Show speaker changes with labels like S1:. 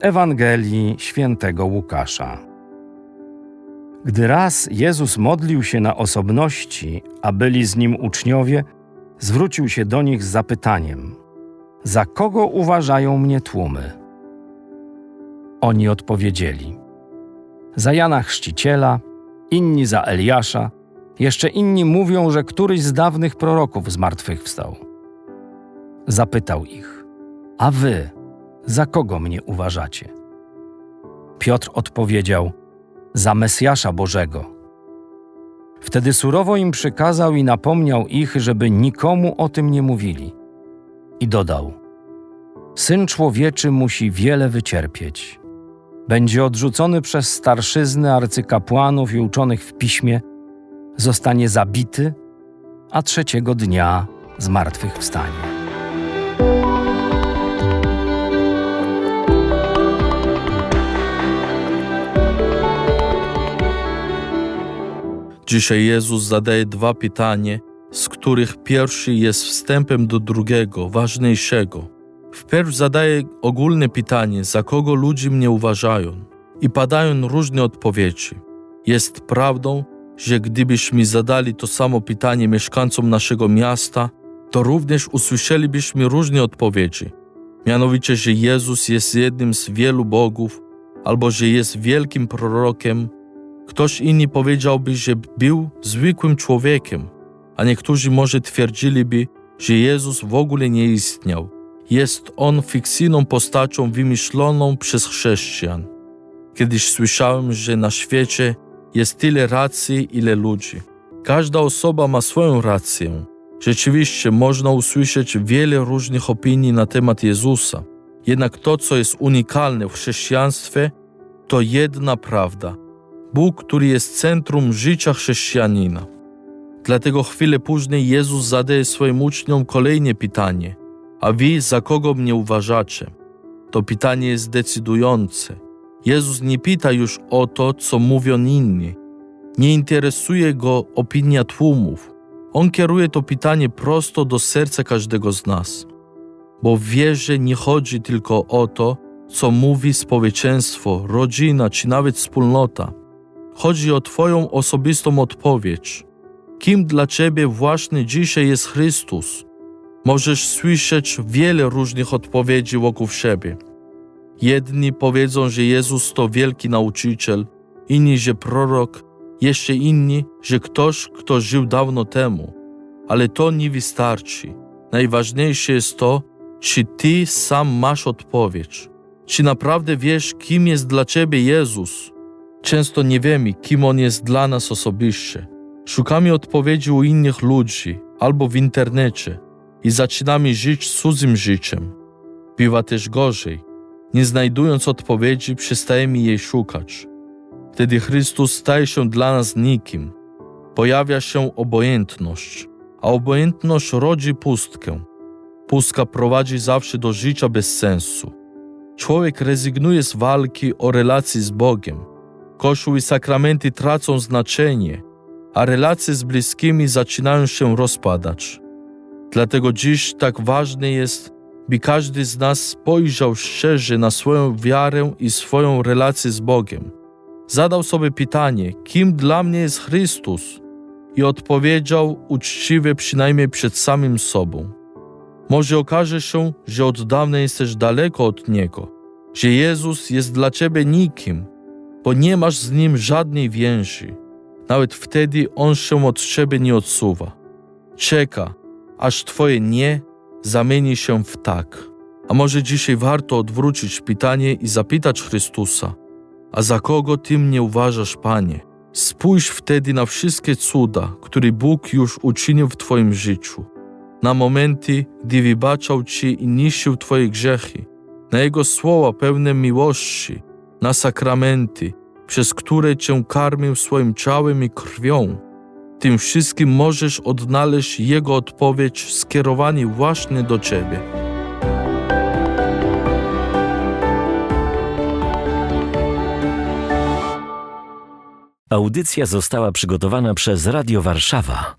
S1: Ewangelii świętego Łukasza. Gdy raz Jezus modlił się na osobności, a byli z nim uczniowie, zwrócił się do nich z zapytaniem: Za kogo uważają mnie tłumy? Oni odpowiedzieli: Za Jana Chrzciciela, inni za Eliasza, jeszcze inni mówią, że któryś z dawnych proroków zmartwychwstał. Zapytał ich: A wy, za kogo mnie uważacie? Piotr odpowiedział: Za Mesjasza Bożego. Wtedy surowo im przykazał i napomniał ich, żeby nikomu o tym nie mówili. I dodał: Syn człowieczy musi wiele wycierpieć. Będzie odrzucony przez starszyzny arcykapłanów i uczonych w piśmie, zostanie zabity, a trzeciego dnia zmartwychwstanie.
S2: Dzisiaj Jezus zadaje dwa pytania, z których pierwszy jest wstępem do drugiego, ważniejszego. Wpierw zadaje ogólne pytanie, za kogo ludzie mnie uważają, i padają różne odpowiedzi. Jest prawdą, że gdybyśmy zadali to samo pytanie mieszkańcom naszego miasta, to również usłyszelibyśmy różne odpowiedzi. Mianowicie, że Jezus jest jednym z wielu bogów, albo że jest wielkim prorokiem, Ktoś inny powiedziałby, że był zwykłym człowiekiem, a niektórzy może twierdziliby, że Jezus w ogóle nie istniał. Jest on fikcyjną postacią wymyśloną przez chrześcijan. Kiedyś słyszałem, że na świecie jest tyle racji, ile ludzi. Każda osoba ma swoją rację. Rzeczywiście można usłyszeć wiele różnych opinii na temat Jezusa. Jednak to, co jest unikalne w chrześcijaństwie, to jedna prawda – Bóg, który jest centrum życia chrześcijanina. Dlatego chwilę później Jezus zadaje swoim uczniom kolejne pytanie: A wy za kogo mnie uważacie? To pytanie jest decydujące. Jezus nie pyta już o to, co mówią inni. Nie interesuje go opinia tłumów. On kieruje to pytanie prosto do serca każdego z nas. Bo w wierze nie chodzi tylko o to, co mówi społeczeństwo, rodzina czy nawet wspólnota – Chodzi o Twoją osobistą odpowiedź. Kim dla Ciebie właśnie dzisiaj jest Chrystus? Możesz słyszeć wiele różnych odpowiedzi wokół siebie. Jedni powiedzą, że Jezus to wielki nauczyciel, inni, że prorok, jeszcze inni, że ktoś, kto żył dawno temu. Ale to nie wystarczy. Najważniejsze jest to, czy Ty sam masz odpowiedź. Czy naprawdę wiesz, kim jest dla Ciebie Jezus? Często nie wiemy, kim On jest dla nas osobiście. Szukamy odpowiedzi u innych ludzi albo w internecie i zaczynamy żyć cudzym życiem. Bywa też gorzej. Nie znajdując odpowiedzi, przestajemy jej szukać. Wtedy Chrystus staje się dla nas nikim. Pojawia się obojętność, a obojętność rodzi pustkę. Pustka prowadzi zawsze do życia bez sensu. Człowiek rezygnuje z walki o relacji z Bogiem Kościół i sakramenty tracą znaczenie, a relacje z bliskimi zaczynają się rozpadać. Dlatego dziś tak ważne jest, by każdy z nas spojrzał szczerze na swoją wiarę i swoją relację z Bogiem. Zadał sobie pytanie, kim dla mnie jest Chrystus, i odpowiedział uczciwie przynajmniej przed samym sobą. Może okaże się, że od dawna jesteś daleko od Niego, że Jezus jest dla Ciebie nikim, bo nie masz z nim żadnej więzi. Nawet wtedy on się od ciebie nie odsuwa. Czeka, aż twoje nie zamieni się w tak. A może dzisiaj warto odwrócić pytanie i zapytać Chrystusa: A za kogo ty mnie uważasz, Panie? Spójrz wtedy na wszystkie cuda, które Bóg już uczynił w Twoim życiu, na momenty, gdy wybaczał Ci i niszczył Twoje grzechy, na Jego słowa pełne miłości, na sakramenty, przez które Cię karmił swoim ciałem i krwią. Tym wszystkim możesz odnaleźć Jego odpowiedź skierowany właśnie do Ciebie.
S3: Audycja została przygotowana przez Radio Warszawa.